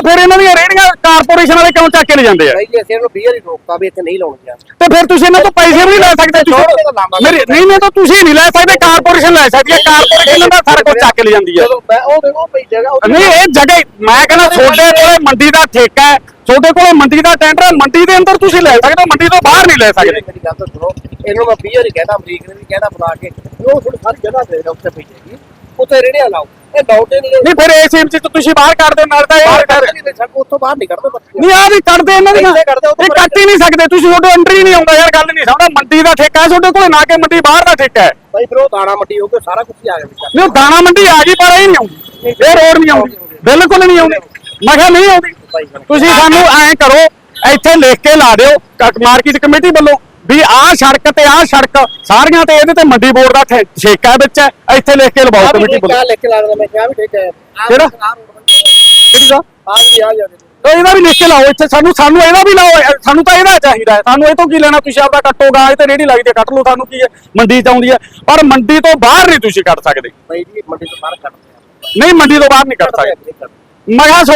ਫਿਰ ਇਹਨਾਂ ਦੀਆਂ ਰੇੜੀਆਂ ਕਾਰਪੋਰੇਸ਼ਨ ਵਾਲੇ ਕਿਉਂ ਚੱਕ ਕੇ ਲੈ ਜਾਂਦੇ ਆ? ਭਾਈ ਜੀ ਅਸੀਂ ਇਹਨੂੰ ਬੀਅਰ ਹੀ ਰੋਕਤਾ ਵੀ ਇੱਥੇ ਨਹੀਂ ਲਾਉਣੀਆਂ ਤੇ ਫਿਰ ਤੁਸੀਂ ਇਹਨਾਂ ਤੋਂ ਪੈਸੇ ਵੀ ਨਹੀਂ ਲੈ ਸਕਦੇ ਤਾਂ ਤੁਸੀਂ। ਮੇਰੀ ਨਹੀਂ ਨਹੀਂ ਤਾਂ ਤੁਸੀਂ ਨਹੀਂ ਲੈ ਸਕਦੇ ਕਾਰਪੋਰੇਸ਼ਨ ਲੈ ਸਕਦੀ ਹੈ ਕਾਰਪੋਰੇਸ਼ਨ ਦਾ ਸਾਰਾ ਕੁਝ ਚੱਕ ਲੈ ਜਾਂਦੀ ਹੈ ਚਲੋ ਮੈਂ ਉਹ ਦੇਖੋ ਭਈ ਜਗ੍ਹਾ ਉਹ ਨਹੀਂ ਇਹ ਜਗ੍ਹਾ ਮੈਂ ਕਹਿੰਦਾ ਤੁਹਾਡੇ ਕੋਲੇ ਮੰਡੀ ਦਾ ਠੇਕਾ ਹੈ ਤੁਹਾਡੇ ਕੋਲੇ ਮੰਡੀ ਦਾ ਟੈਂਡਰ ਹੈ ਮੰਡੀ ਦੇ ਅੰਦਰ ਤੁਸੀਂ ਲੈ ਸਕਦੇ ਹੋ ਮੰਡੀ ਤੋਂ ਬਾਹਰ ਨਹੀਂ ਲੈ ਸਕਦੇ। ਮੇਰੀ ਗੱਲ ਤਾਂ ਸੁਣੋ ਇਹਨੂੰ ਮੈਂ ਬੀਅਰ ਹੀ ਕਹਿੰਦਾ ਅਮਰੀਕ ਨੇ ਵੀ ਕਹਿੰਦਾ ਬਣਾ ਕੇ ਉਹ ਥੋੜੀ ਸਾਰੀ ਜਗ੍ਹਾ ਦੇ ਉੱਤੇ ਪਈ ਹੈਗੀ। ਉੱਥੇ ਰੇੜੀਆਂ ਲਾਓ ਇਹ ਲਾਉਂਦੇ ਨਹੀਂ ਨਹੀਂ ਫਿਰ ਇਸ ਚ ਤੁਸੀਂ ਬਾਹਰ ਕੱਢ ਦਿਓ ਨਾਲ ਤਾਂ ਬਾਹਰ ਇਹ ਕੱਢ ਨਹੀਂ ਦੇ ਉੱਥੋਂ ਬਾਹਰ ਨਹੀਂ ਕੱਢਦੇ ਬੱਚੇ। ਨਹੀਂ ਆ ਵੀ ਕੱਢਦੇ ਇਹਨਾਂ ਦੀਆਂ। ਇਹ ਕੱਟ ਹੀ ਨਹੀਂ ਸਕਦੇ। ਤੁਸੀਂ ਤੁਹਾਡੇ ਅੰਦਰ ਹੀ ਨਹੀਂ ਆਉਂਦਾ ਯਾਰ ਗੱਲ ਨਹੀਂ ਸਮਝਦਾ ਮੰਡੀ ਦਾ ਠੇਕਾ ਹੈ ਤੁਹਾਡੇ ਕੋਲੇ ਨਾ ਕਿ ਮੰਡੀ ਬਾਹਰ ਦਾ ਠੇਕਾ ਹੈ। ਭਾਈ ਫਿਰ ਉਹ ਦਾਣਾ ਮੰਡੀ ਹੋ ਕੇ ਸਾਰਾ ਕੁਝ ਹੀ ਆ ਗਿਆ ਨਹੀਂ ਉਹ ਦਾਣਾ ਮੰਡੀ ਆ ਗਈ ਪਰ ਇਹ ਨਹੀਂ ਆਉਂਦੀ। ਇਹ ਰੋਡ ਨਹੀਂ ਆਉਂਦੀ। ਬਿਲਕੁਲ ਨਹੀਂ ਆਉਂਦੀ। ਮੈਂ ਕਿਹਾ ਨਹੀਂ ਆਉਂਦੀ। ਤੁਸੀਂ ਸਾਨੂੰ ਐਂ ਕਰੋ ਇੱਥੇ ਲਿਖ ਕੇ ਲਾ ਦਿਓ ਮਾਰਕੀਟ ਕਮੇਟੀ ਵੱਲੋਂ। ਵੀ ਆਹ ਸੜਕ ਤੇ ਆਹ ਸੜਕ ਸਾਰੀਆਂ ਤੇ ਇਹਦੇ ਤੇ ਮੰਡੀ ਬੋਰਡ ਦਾ ਠੇ- ਠੇਕਾ ਵਿੱਚ ਹੈ। ਇੱਥੇ ਲਿਖ ਕੇ ਲਵਾਓ ਕਮੇਟੀ ਵੱਲੋਂ ਕਿਆ ਲਿਖ ਕੇ ਲਾ ਦਿੰਦਾ ਮੈਂ ਕਿਹਾ ਵੀ ਠੀਕ ਹੈ। ਕਿਹੜਾ? ਕਿਹੜੀ ਦਾ? ਆ ਜੀ ਆ ਤਾਂ ਇਹਦਾ ਵੀ ਲਿਖ ਕੇ ਲਾਓ ਇੱਥੇ ਸਾਨੂੰ ਸਾਨੂੰ ਇਹਦਾ ਵੀ ਲਾਓ ਇਹ- ਸਾਨੂੰ ਤਾਂ ਇਹਦਾ ਚਾਹੀਦਾ ਹੈ। ਸਾਨੂੰ ਇਹ ਤੋਂ ਕੀ ਲੈਣਾ ਤੁਸੀਂ ਆਪਦਾ ਕੱਟੋਗਾ ਇਹ ਤੇ ਰੇੜੀ ਲੱਗਦੀ ਹੈ ਕੱਟ ਲਓ ਸਾਨੂੰ ਕੀ ਹੈ? ਮੰਡੀ ਚ ਆਉਂਦੀ ਹੈ। ਪਰ ਮੰਡੀ ਤੋਂ ਬਾਹਰ ਨਹੀਂ ਤੁਸੀਂ ਕੱਟ ਸਕਦੇ। ਭਾਈ ਜੀ ਮੰਡੀ ਤੋਂ ਬਾਹਰ ਕੱਢਦੇ ਨਹੀਂ ਮੰਡੀ ਤੋਂ ਬਾਹਰ ਨਹੀਂ ਕੱਟ ਸਕਦੇ। ਮੈਂ ਕਿਹਾ ਸੋ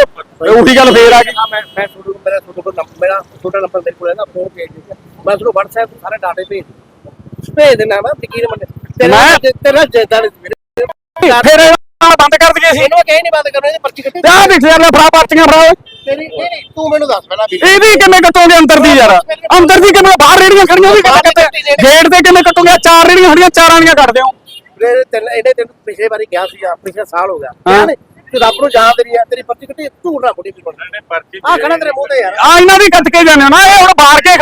ਉਹੀ ਗੱਲ ਫੇਰ ਆ ਗਈ। ਮੈਂ ਮੈਂ ਤੁਹਾਨੂੰ ਮੇਰਾ ਤੁਹਾਡੇ ਕੋਲ ਨੰਬਰ ਮੇਰਾ ਛੋਟਾ ਨੰਬਰ ਮੇਰੇ ਕੋਲ ਹੈ ਨਾ ਫੋਨ ਭੇਜ ਦਿੰਦਾ ਮੈਂ ਤੁਹਾਨੂੰ WhatsApp ਤੇ ਸਾਰੇ ਡਾਟੇ ਭੇਜ ਦੂੰਗਾ। ਭੇਜ ਦੇਣਾ ਮੈਂ ਯਕੀਨ ਮੰਨ ਤੇਰਾ ਮੈਂ- ਤੇਰਾ ਜੇਦਾ ਮੇਰੇ ਫਿਰ ਇਹ ਬੰਦ ਕਰ ਦਈਏ ਅਸੀਂ। ਇਹਨੂੰ ਕਹੇ ਨਹੀਂ ਬੰਦ ਕਰਨਾ ਇਹਦੀ ਪਰਚੀ ਕੱਟੀ ਆਹ ਦੇਖ ਯਾਰ ਲੈ ਫੜਾ ਪਰਚੀਆਂ ਫੜਾ ਓਏ। ਤੇਰੀ ਨਹੀਂ ਨਹੀਂ ਤੂੰ ਮੈਨੂੰ ਦੱਸ ਪਹਿਲਾਂ ਵੀ। ਇਹਦੀ ਕਿਵੇਂ ਕੱਟੋਗੇ ਅੰਦਰ ਦੀ ਯਾਰ? ਅੰਦਰ ਦੀ ਕਿਵੇਂ? ਬਾਹਰ ਰੇੜੀਆਂ ਖੜੀਆਂ ਉਹ ਵੀ ਕਿਵੇਂ ਕੱਟੇ? ਗੇਟ ਤੇ ਕਿਵੇਂ ਕੱਟੋਗੇ? ਚਾਰ ਰੇੜੀਆਂ ਖੜੀਆਂ ਚਾਰਾਂ ਦੀਆਂ ਕੱਟ ਦਿਓ। ਮੇਰੇ ਤਿੰਨ ਇਹਨੇ ਤੈਨੂੰ ਪਿਛਲੇ ਵਾਰੀ ਕਿਹਾ ਸੀਗਾ ਪਿਛਲੇ ਸਾਲ ਹੋ ਗਿਆ। ਹਾਂ। ਤੂੰ ਰੱਬ ਨੂੰ ਜਾਣ ਤੇਰੀ ਤੇਰੀ ਪਰਚੀ ਕੱਟੀ ਤੂੰ ਨਾ ਕੁੜੀ ਵੀ ਬਣ ਆ ਖੜਾ ਤੇਰੇ ਮੂੰਹ ਤੇ ਯਾਰ। ਆ ਇਹਨਾਂ ਦੀ ਕੱਟ ਕੇ ਹੋ ਨਾ ਇਹ ਹੁਣ ਬਾਹਰ ਕੇ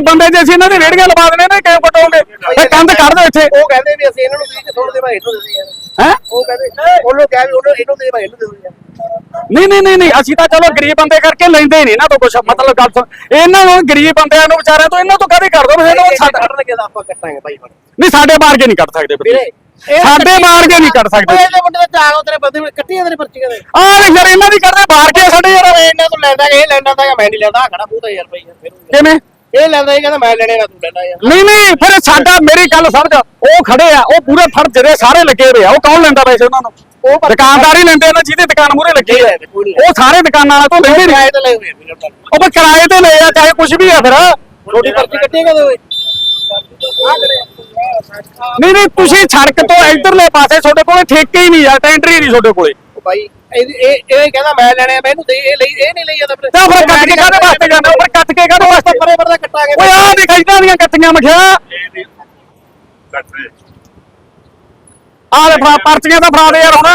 ਗਰੀਬ ਬੰਦੇ ਜੇ ਅਸੀਂ ਇਹਨਾਂ ਦੀ ਰੇੜੀਆਂ ਲਵਾ ਦੇਣੇ ਨੇ ਕਿਉਂ ਕਟੋਗੇ? ਤੇ ਕੰਧ ਕੱਢ ਦਿਓ ਇੱਥੇ। ਉਹ ਕਹਿੰਦੇ ਵੀ ਅਸੀਂ ਇਹਨਾਂ ਨੂੰ ਦੇ ਕੇ ਸੁਣਦੇ ਮੈਂ ਇਹਨੂੰ ਦੇ ਯਾਰ। ਹੈ? ਉਹ ਕਹਿੰਦੇ ਉਹਨੂੰ ਕਿਹਾ ਵੀ ਉਹਨੂੰ ਇਹਨੂੰ ਦੇ ਮੈਂ ਇਹਨੂੰ ਦੇ ਦਿੰਦੇ ਨਹੀਂ ਨਹੀਂ ਨਹੀਂ ਨਹੀਂ ਅਸੀਂ ਤਾਂ ਚਲੋ ਗਰੀਬ ਬੰਦੇ ਕਰਕੇ ਲੈਂਦੇ ਨਹੀਂ ਨਾ ਤੋਂ ਕੁਛ ਮਤਲਬ ਗੱਲ ਸੁਣ। ਇਹਨਾਂ ਨੂੰ ਗਰੀਬ ਬੰਦਿਆਂ ਨੂੰ ਵਿਚਾਰਿਆਂ ਤੋਂ ਇਹਨਾਂ ਤੋਂ ਕਦੇ ਕਰ ਦੋ ਫਿਰ ਇਹਨਾਂ ਨੂੰ ਸਾਡਾ ਕੱਢਣ ਕੇ ਤਾਂ ਆਪਾਂ ਕੱਟਾਂਗੇ ਭਾਈ ਹੁਣ। ਨਹੀਂ ਸਾਡੇ ਮਾਰ ਕੇ ਨਹੀਂ ਕੱਟ ਸਕਦੇ ਵੀਰੇ ਸਾਡੇ ਮਾਰ ਕੇ ਨਹੀਂ ਕੱਟ ਸਕਦੇ। ਇਹਦੇ ਮੁੰਡੇ ਦਾ ਚਾਹ ਤੇਰੇ ਬੰਦੇ ਕੱਟੀਆਂ ਤੇਰੇ ਪਰਚੀਆਂ ਦੇ। ਆਹ ਯਾਰ ਇਹਨਾਂ ਦੀ ਕਰਦੇ ਮਾਰ ਕੇ ਸਾਡੇ ਯਾਰ। ਇਹਨਾਂ ਤੋਂ ਲੈਂਦਾ ਇਹ ਲੈਂਦਾ ਤਾਂ ਮੈਂ ਨਹੀਂ ਲੈਂਦਾ ਖੜਾ ਮੂੰਹ ਤੇ ਯਾਰ ਭਾਈ ਕਿਵੇਂ? ਇਹ ਲੈਂਦਾ ਇਹ ਕਹਿੰਦਾ ਮੈਂ ਲੈਣੇ ਨਾ ਤੂੰ ਲੈਣਾ ਯਾਰ ਨਹੀਂ ਨਹੀਂ ਫਿਰ ਸਾਡਾ ਮੇਰੀ ਗੱਲ ਸਮਝ ਉਹ ਖੜੇ ਆ ਉਹ ਪੂਰੇ ਫੜ ਜਿਹੜੇ ਸਾਰੇ ਲੱਗੇ ਹੋਏ ਆ ਉਹ ਕੌਣ ਲੈਂਦਾ ਪੈਸੇ ਉਹਨਾਂ ਨੂੰ? ਉਹ ਦੁਕਾਨਦਾਰ ਹੀ ਲੈਂਦੇ ਨਾ ਜਿਹਦੀ ਦੁਕਾਨ ਮੂਰੇ ਲੱਗੀ ਨਹੀਂ ਉਹ ਸਾਰੇ ਦੁਕਾਨਾਂ ਵਾਲਾ ਤੋਂ ਲੈਂਦੇ ਨਹੀਂ। ਕਿਰਾਏ ਤੇ ਲਏ ਹੋਏ ਵੀਰੇ। ਉਹ ਪਰ ਕਿਰਾਏ ਤੇ ਲਏ ਆ ਚਾਹੇ ਕੁਝ ਵੀ ਆ ਫਿਰ। ਤੁਹਾਡੀ ਪਰਚੀ ਕੱਟੀ ਕਦੋਂ ਓਏ ਨਹੀਂ ਨਹੀਂ ਤੁਸੀਂ ਸੜਕ ਤੋਂ ਇਧਰਲੇ ਪਾਸੇ ਤੁਹਾਡੇ ਕੋਲੇ ਠੇਕੇ ਹੀ ਨਹੀਂ ਆ ਟੈਂਡਰ ਹੀ ਨਹੀਂ ਤੁਹਾਡੇ ਕੋਲੇ। ਉਹ ਭਾਈ ਇਹ ਇਹ ਇਹ ਕਹਿੰਦਾ ਮੈਂ ਲੈਣੇ ਆ ਮੈਨੂੰ ਦੇ ਇਹ ਲਈ ਇਹ ਨਹੀਂ ਲਈ ਜਾਂਦਾ ਫਿਰ। ਤਾਂ ਫਿਰ ਕੱਟ ਕੇ ਕਾਹਦੇ ਵਾਸਤੇ ਜਾਂਦੇ ਪਰ ਕੱਟ ਕੇ ਕਾਹਦੇ ਵਾਸਤੇ? ਪਰੇ ਪਰੇ ਦਾ ਕੱਟਾਂਗੇ। ਓਏ ਆਹ ਦੇਖ ਇਦਾਂ ਦੀਆਂ ਕੱਟੀਆਂ ਮਖਿਆ। ਆਹ ਲੈ ਫੜਾ ਪਰਚੀਆਂ ਤਾਂ ਫੜਾ ਦੇ ਯਾਰ ਹੁਣ।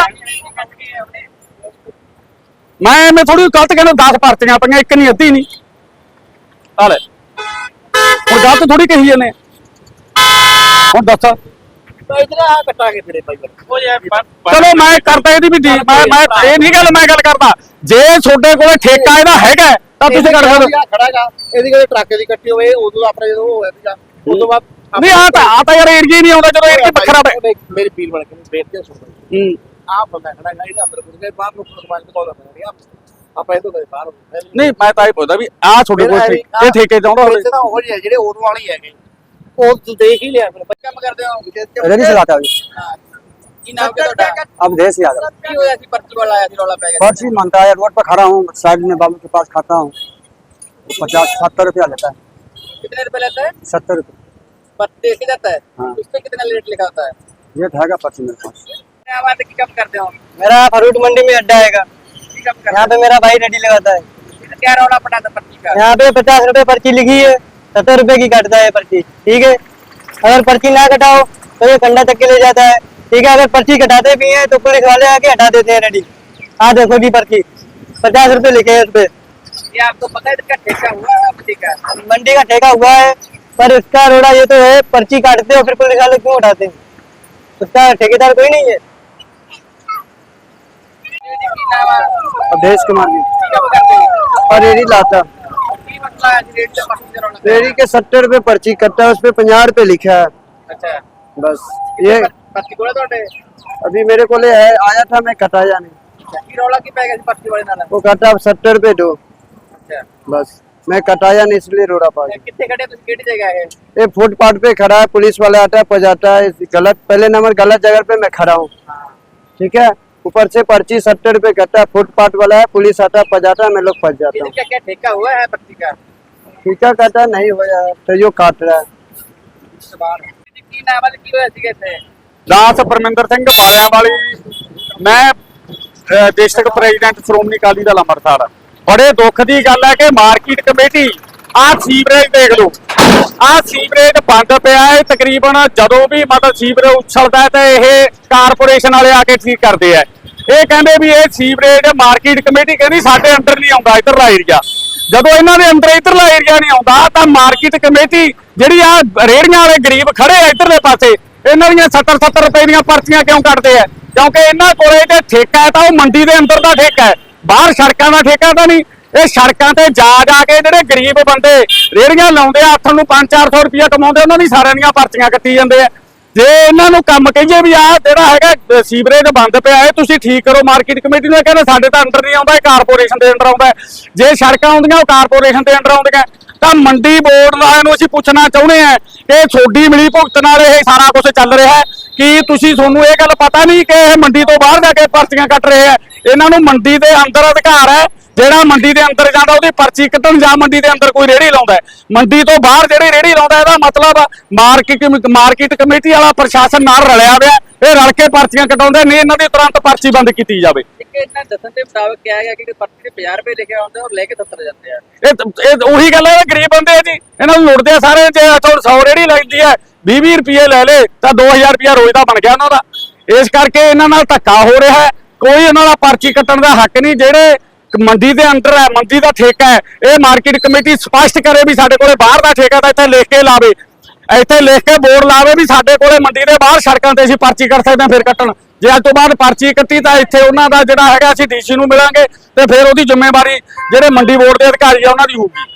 ਮੈਂ ਮੈਂ ਥੋੜੀ ਗਲਤ ਕਹਿੰਦਾ 10 ਪਰਚੀਆਂ ਪਈਆਂ ਇੱਕ ਨਹੀਂ ਅੱਧੀ ਨਹੀਂ। ਆ ਲੈ। ਹੁਣ ਗਲਤ ਥੋੜੀ ਕਹੀ ਜਾਂਦੇ ਹੁਣ ਦੱਸ। ਤਾਂ ਇਧਰ ਆ ਕੱਟਾਂਗੇ ਫਿਰ ਭਾਈ ਉਹ ਯਾਰ ਚਲੋ ਮੈਂ ਕਰਦਾ ਇਹਦੀ ਵੀ ਡੀ- ਮੈਂ ਮੈਂ ਇਹ ਨਹੀਂ ਗੱਲ ਮੈਂ ਗੱਲ ਕਰਦਾ। ਜੇ ਤੁਹਾਡੇ ਕੋਲੇ ਠੇਕਾ ਇਹਦਾ ਹੈਗਾ ਤਾਂ ਤੁਸੀਂ ਕਰ। ਸਕਦੇ। ਖੜਾਗਾ ਇਹਦੀ ਕਦੇ ਟਰੱਕ ਦੀ ਕੱਟੀ ਹੋਵੇ ਉਦੋਂ ਆਪਣੇ ਜਦੋਂ ਉਹ ਹੋਇਆ ਸੀਗਾ। ਉਦੋਂ ਬਾਅਦ ਨਹੀਂ ਆ ਤਾਂ ਆ ਤਾਂ ਯਾਰ ਏਰੀਆ ਹੀ ਨਹੀਂ ਆਉਂਦਾ ਜਦੋਂ ਏਰੀਆ ਵੱਖਰਾ ਮੇਰੀ ਪੀਲ ਬਣ ਕੇ ਬੇਨਤੀ ਸੁਣ ਹੂੰ। ਆ ਬੰਦਾ ਖੜਾ ਹੈ ਇਹਦੇ ਅੰਦਰ ਗਏ ਬਾਹਰ ਨੂੰ ਸਮਾਜ ਤੋਂ ਆਉਂਦਾ ਨਹੀਂ ਆਪਾਂ ਇਹ ਤੋਂ ਕਦੇ ਬਾਹਰ ਹੁੰਦੇ ਨਹੀਂ। ਮੈਂ ਤਾਂ ਇਹ ਪੁੱਛਦਾ ਵੀ ਆ ਤੁਹਾਡੇ ਕੋਲ ਇਹ ਠੇਕੇ ਚਾਹੁੰਦਾ ਹੋਵੇ। ਤਾਂ ਉਹ ਜਿਹੇ ਜਿਹੜੇ ਉਦੋਂ ਵਾਲੇ ਹੀ ਹੈਗੇ। ਉਹ ਤੂੰ ਦੇਖ ਹੀ ਲਿਆ ਫਿਰ ਬੱਚਾ ਕੰਮ ਕਰਦੇ ਹੋ रेडी से लाता है ਕੀ ਨਾਮ ਹੈ ਤੁਹਾਡਾ अब देश याद है। ਕੀ ਹੋਇਆ ਸੀ ਪਰਚੀ ਵਾਲਾ ਆਇਆ ਸੀ ਰੌਲਾ ਪੈ ਗਿਆ पर्ची मांगता है रोड पर खड़ा हूँ साइड में बाबू के पास खाता हूँ पचास सत्तर रुपया लेता है कितने रुपए लेता है सत्तर रुपये पर देखे जाता है हाँ। उस पे कितना रेट लिखा होता है ये रहेगा पर्ची मेरे पास आवाज की कम करते हो मेरा फ्रूट मंडी में अड्डा आएगा की कम करते यहाँ पे मेरा भाई रेडी लगाता है हो क्या रौला पड़ा था पर्ची का यहाँ पे पचास रुपए पर्ची लिखी है सत्तर रुपए की काटता है पर्ची ठीक है अगर पर्ची ना कटाओ तो ये कंडा तक के ले जाता है। ठीक है अगर पर्ची कटाते भी हैं तो पुलिस वाले आके हटा देते हैं रेडी हाँ देखो जी पर्ची। पचास रुपए लिखे हैं उस पे आपको पता है इसका ठेका हुआ है मंडी का? ठेका हुआ है पर इसका रोड़ा ये तो है पर्ची काटते हो फिर पुलिस वाले क्यों उठाते हैं? उसका ठेकेदार कोई नहीं है। कुमार जी कम करते हो और रेडी लाता। डेयरी के सत्तर रुपए पर्ची कट्टा उसपे पंजा रुपए लिखा है। अच्छा। बस ये अभी मेरे को आया था मैं कटाया नहीं। सत्तर दो। बस मैं कटाया नहीं इसलिए रोड़ा ये फुटपाथ पे खड़ा है पुलिस वाला आता है पजाता है गलत पहले नंबर गलत जगह पे मैं खड़ा हूँ। ठीक है? ऊपर से पर्ची सत्तर रूपए कटा फुटपाथ वाला है पुलिस आता है पजाता है मैं लोग फंस जाता हूँ। ठेका हुआ है पर्ची का? ਟੀਕਾ ਕਾਟਾ ਨਹੀਂ ਹੋਇਆ। ਤੇ ਜੋ ਕੱਟ ਰਿਹਾ ਦਾਸ ਪਰਮਿੰਦਰ ਸਿੰਘ ਮਾਲਿਆਂ ਵਾਲੀ ਮੈਂ ਅਹ, ਪ੍ਰੈਜ਼ੀਡੈਂਟ ਸ਼੍ਰੋਮਣੀ ਅਕਾਲੀ ਦਲ ਅੰਮ੍ਰਿਤਸਰ। ਬੜੇ ਦੁੱਖ ਦੀ ਗੱਲ ਹੈ ਕਿ ਮਾਰਕੀਟ ਕਮੇਟੀ ਆਹ ਸੀਵਰੇਜ ਦੇਖ ਲਓ। ਆਹ ਸੀਵਰੇਜ ਬੰਦ ਪਿਆ ਹੈ। ਤਕਰੀਬਨ ਜਦੋਂ ਵੀ ਮਤਲਬ ਸੀਵਰੇਜ ਉਛਲਦਾ ਹੈ ਤੇ ਇਹ ਕਾਰਪੋਰੇਸ਼ਨ ਵਾਲੇ ਆ ਕੇ ਠੀਕ ਕਰਦੇ ਆ। ਇਹ ਕਹਿੰਦੇ ਵੀ ਇਹ ਸੀਵਰੇਜ ਮਾਰਕੀਟ ਕਮੇਟੀ ਕਹਿੰਦੀ ਸਾਡੇ ਅੰਦਰ ਨਹੀਂ ਆਉਂਦਾ ਇੱਧਰ ਏਰੀਆ ਜਦੋਂ ਇਹਨਾਂ ਦੇ ਅੰਦਰ ਇੱਧਰਲਾ ਏਰੀਆ ਨਹੀਂ ਆਉਂਦਾ, ਤਾਂ ਮਾਰਕੀਟ ਕਮੇਟੀ ਜਿਹੜੀ ਆ ਰੇੜੀਆਂ ਵਾਲੇ ਗਰੀਬ ਖੜੇ ਆ ਇੱਧਰਲੇ ਪਾਸੇ, ਇਹਨਾਂ ਦੀਆਂ 70 70 ਰੁਪਏ ਦੀਆਂ ਪਰਚੀਆਂ ਕਿਉਂ ਕੱਟਦੇ ਆ? ਕਿਉਂਕਿ ਇਹਨਾਂ ਕੋਲੇ ਤੇ ਠੇਕਾ ਹੈ ਤਾਂ ਉਹ ਮੰਡੀ ਦੇ ਅੰਦਰ ਦਾ ਠੇਕਾ ਹੈ, ਬਾਹਰ ਸੜਕਾਂ ਦਾ ਠੇਕਾ ਤਾਂ ਨਹੀਂ। ਇਹ ਸੜਕਾਂ ਤੇ ਜਾ ਜਾ ਕੇ ਜਿਹੜੇ ਗਰੀਬ ਬੰਦੇ ਰੇੜੀਆਂ ਲਾਉਂਦੇ ਆ ਹੱਥ ਨੂੰ 5-400 ਰੁਪਇਆ ਕਮਾਉਂਦੇ, ਉਹਨਾਂ ਦੀ ਸਾਰਿਆਂ ਦੀਆਂ ਪਰਚੀਆਂ ਕੱਟੀ ਜਾਂਦੇ ਆ। ਜੇ ਇਹਨਾਂ ਨੂੰ ਕੰਮ ਕਹੀਏ ਵੀ ਆਹ ਜਿਹੜਾ ਹੈਗਾ ਸੀਵਰੇਜ ਬੰਦ ਪਿਆ ਹੈ, ਤੁਸੀਂ ਠੀਕ ਕਰੋ ਮਾਰਕੀਟ ਕਮੇਟੀ ਨੂੰ ਇਹ ਕਹਿੰਦੇ ਸਾਡੇ ਤਾਂ ਅੰਡਰ ਨਹੀਂ ਆਉਂਦਾ, ਇਹ ਕਾਰਪੋਰੇਸ਼ਨ ਦੇ ਅੰਡਰ ਆਉਂਦਾ ਜੇ ਸੜਕਾਂ ਆਉਂਦੀਆਂ, ਉਹ ਕਾਰਪੋਰੇਸ਼ਨ ਦੇ ਅੰਡਰ ਆਉਂਦੀਆਂ ਤਾਂ ਮੰਡੀ ਬੋਰਡ ਵਾਲਿਆਂ ਨੂੰ ਅਸੀਂ ਪੁੱਛਣਾ ਚਾਹੁੰਦੇ ਆ ਕਿ ਤੁਹਾਡੀ ਮਿਲੀ ਭੁਗਤ ਨਾਲ ਇਹ ਸਾਰਾ ਕੁਝ ਚੱਲ ਰਿਹਾ ਹੈ। ਕੀ ਤੁਸੀਂ ਤੁਹਾਨੂੰ ਇਹ ਗੱਲ ਪਤਾ ਨਹੀਂ ਕਿ ਇਹ ਮੰਡੀ ਤੋਂ ਬਾਹਰ ਜਾ ਕੇ ਪਰਚੀਆਂ ਕੱਟ ਰਹੇ ਆ ਇਹਨਾਂ ਨੂੰ ਮੰਡੀ ਦੇ ਅੰਦਰ ਅਧਿਕਾਰ ਹੈ। ਜਿਹੜਾ ਮੰਡੀ ਦੇ ਅੰਦਰ ਜਾਂਦਾ ਉਹਦੀ ਪਰਚੀ ਕੱਟਣ ਜਾਂ ਮੰਡੀ ਦੇ ਅੰਦਰ ਕੋਈ ਰੇੜੀ ਲਾਉਂਦਾ। ਮੰਡੀ ਤੋਂ ਬਾਹਰ ਜਿਹੜੀ ਰੇੜੀ ਲਾਉਂਦਾ ਇਹਦਾ ਮਤਲਬ ਮਾਰਕੀਟ ਮਾਰਕੀਟ ਕਮੇਟੀ ਵਾਲਾ ਪ੍ਰਸ਼ਾਸਨ ਨਾਲ ਰਲਿਆ ਹੋਇਆ ਇਹ ਰਲ ਕੇ ਪਰਚੀਆਂ ਕਟਾਉਂਦੇ ਨੇ ਇਹਨਾਂ ਦੀ ਤੁਰੰਤ ਪਰਚੀ ਬੰਦ ਕੀਤੀ ਜਾਵੇ। ਇੱਕ ਇਹਨਾਂ ਦੱਸਣ ਦੇ ਮੁਤਾਬਕ ਕਿਹਾ ਗਿਆ ਕਿ ਪਰਚੀ ਤੇ 50 ਰੁਪਏ ਲਿਖਿਆ ਹੁੰਦਾ ਔਰ ਲੈ ਕੇ 70 ਜਾਂਦੇ ਆ। ਇਹ ਇਹ ਉਹੀ ਗੱਲ ਹੈ ਇਹ ਗਰੀਬ ਬੰਦੇ ਆ ਜੀ। ਇਹਨਾਂ ਨੂੰ ਲੁੱਟਦੇ ਆ ਸਾਰੇ ਜੇ ਇੱਥੋਂ 100 ਰੇੜੀ ਲੱਗਦੀ ਹੈ 20 20 ਰੁਪਏ ਲੈ ਲੇ ਤਾਂ 2000 ਰੁਪਏ ਰੋਜ਼ ਦਾ ਬਣ ਗਿਆ ਉਹਨਾਂ ਦਾ। ਇਸ ਕਰਕੇ ਇਹਨਾਂ ਨਾਲ ਧੱਕਾ ਹੋ ਰਿਹਾ ਹੈ। ਕੋਈ ਇਹਨਾਂ ਦਾ ਪਰਚੀ ਕੱਟਣ ਦਾ ਹੱਕ ਨਹੀਂ ਜਿਹੜੇ ਮੰਡੀ ਦੇ ਅੰਡਰ ਹੈ, ਮੰਡੀ ਦਾ ਠੇਕਾ ਹੈ। ਇਹ ਮਾਰਕੀਟ ਕਮੇਟੀ ਸਪਸ਼ਟ ਕਰੇ ਵੀ ਸਾਡੇ ਕੋਲੇ ਬਾਹਰ ਦਾ ਠੇਕਾ ਤਾਂ ਇੱਥੇ ਲਿਖ ਕੇ ਲਾਵੇ। ਇੱਥੇ ਲਿਖ ਕੇ ਬੋਰਡ ਲਾਵੇ ਵੀ ਸਾਡੇ ਕੋਲੇ ਮੰਡੀ ਦੇ ਬਾਹਰ ਸੜਕਾਂ ਤੇ ਅਸੀਂ ਪਰਚੀ ਕੱਟ ਸਕਦੇ ਹਾਂ, ਫਿਰ ਕੱਟਣ। ਜੇ ਅੱਜ ਤੋਂ ਬਾਅਦ ਪਰਚੀ ਕੱਟੀ ਤਾਂ ਇੱਥੇ ਉਹਨਾਂ ਦਾ ਜਿਹੜਾ ਹੈਗਾ ਅਸੀਂ ਡੀਸੀ ਨੂੰ ਮਿਲਾਂਗੇ ਤੇ ਫਿਰ ਉਹਦੀ ਜ਼ਿੰਮੇਵਾਰੀ ਜਿਹੜੇ ਮੰਡੀ ਬੋਰਡ ਦੇ ਅਧਿਕਾਰੀ ਆ, ਉਹਨਾਂ ਦੀ ਹੋਊਗੀ।